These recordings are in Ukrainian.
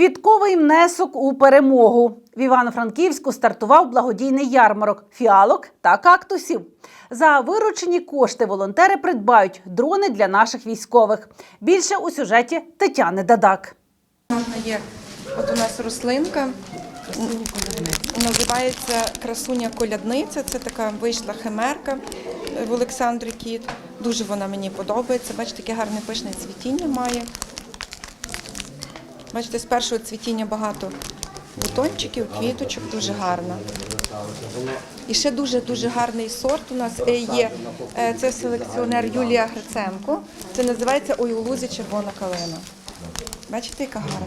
Квітковий внесок у перемогу. В Івано-Франківську стартував благодійний ярмарок фіалок та кактусів. За виручені кошти волонтери придбають дрони для наших військових. Більше у сюжеті Тетяни Дадак. Є. От у нас рослинка. Називається красуня колядниця. Це така вийшла химерка в Олександрі Кіт. Дуже вона мені подобається. Бачите, таке гарне пишне цвітіння має. Бачите, з першого цвітіння багато бутончиків, квіточок, дуже гарна. І ще дуже-дуже гарний сорт у нас е, є. Е, Це селекціонер Юлія Гриценко. Це називається «Ой у лузі червона калина. Бачите, яка гарна.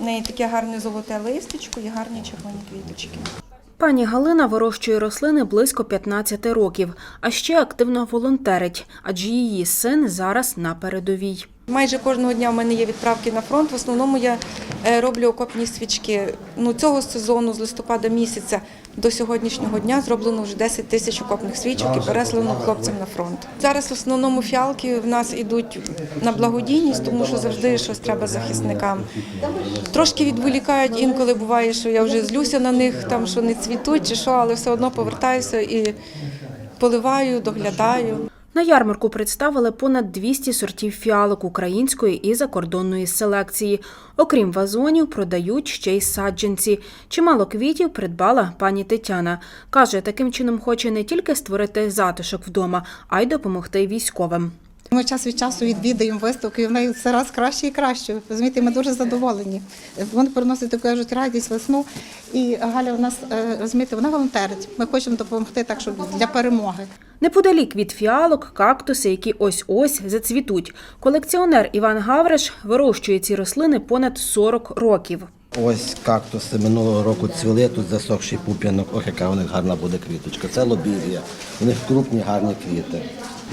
В неї таке гарне золоте листечко і гарні червоні квіточки. Пані Галина вирощує рослини близько 15 років, а ще активно волонтерить, адже її син зараз на передовій. Майже кожного дня в мене є відправки на фронт. В основному я е, роблю окопні свічки. Ну, цього сезону, з листопада місяця до сьогоднішнього дня, зроблено вже 10 тисяч окопних свічок і переслано хлопцям на фронт. Зараз в основному фіалки в нас йдуть на благодійність, тому що завжди щось треба захисникам. Трошки відволікають, інколи буває, що я вже злюся на них, там що не цвітуть чи що, але все одно повертаюся і поливаю, доглядаю. На ярмарку представили понад 200 сортів фіалок української і закордонної селекції. Окрім вазонів, продають ще й саджанці. Чимало квітів придбала пані Тетяна. Каже, таким чином хоче не тільки створити затишок вдома, а й допомогти військовим. Ми час від часу відвідаємо виставки, і в неї все раз краще і краще. Розумієте, ми дуже задоволені. Вони приносять таку кажуть, радість, весну. І Галя у нас е, розумієте, вона волонтерить. Ми хочемо допомогти так, щоб для перемоги. Неподалік від фіалок кактуси, які ось-ось зацвітуть. Колекціонер Іван Гавриш вирощує ці рослини понад 40 років. Ось кактуси минулого року цвіли, тут засохший пуп'янок. Ох, яка у них гарна буде квіточка. Це лобівія. У них крупні гарні квіти.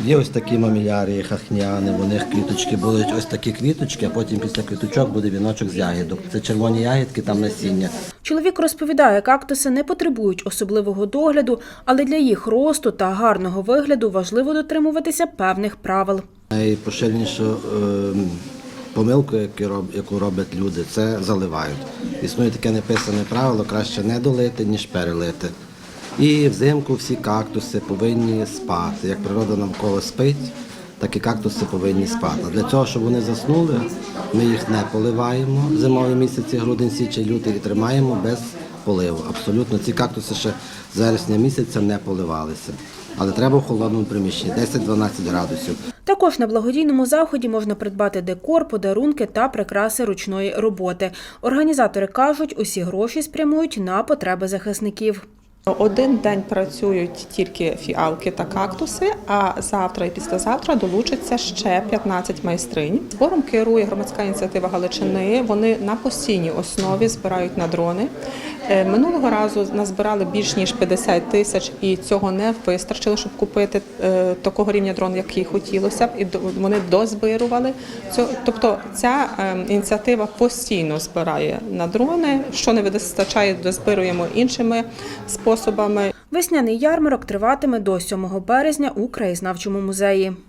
Є ось такі мамілярії, хахняни, у них квіточки будуть ось такі квіточки, а потім після квіточок буде віночок з ягідок. Це червоні ягідки, там насіння. Чоловік розповідає, кактуси не потребують особливого догляду, але для їх росту та гарного вигляду важливо дотримуватися певних правил. Найпоширенішу ем, помилку, яку яку роблять люди, це заливають. Існує таке неписане правило, краще не долити, ніж перелити. І взимку всі кактуси повинні спати. Як природа навколо спить, так і кактуси повинні спати. Для цього, щоб вони заснули, ми їх не поливаємо зимові місяці, грудень, січень, лютий і тримаємо без поливу. Абсолютно ці кактуси ще з вересня місяця не поливалися. Але треба в холодному приміщенні 10-12 градусів. Також на благодійному заході можна придбати декор, подарунки та прикраси ручної роботи. Організатори кажуть, усі гроші спрямують на потреби захисників. Один день працюють тільки фіалки та кактуси, а завтра і післязавтра долучаться ще 15 майстринь. Збором керує громадська ініціатива Галичини. Вони на постійній основі збирають на дрони. Е, Минулого разу назбирали більш ніж 50 тисяч, і цього не вистачило, щоб купити е, такого рівня дрон, який хотілося б, і вони дозбирували. Тобто ця е, ініціатива постійно збирає на дрони. Що не вистачає, дозбируємо іншими способами. Весняний ярмарок триватиме до 7 березня у краєзнавчому музеї.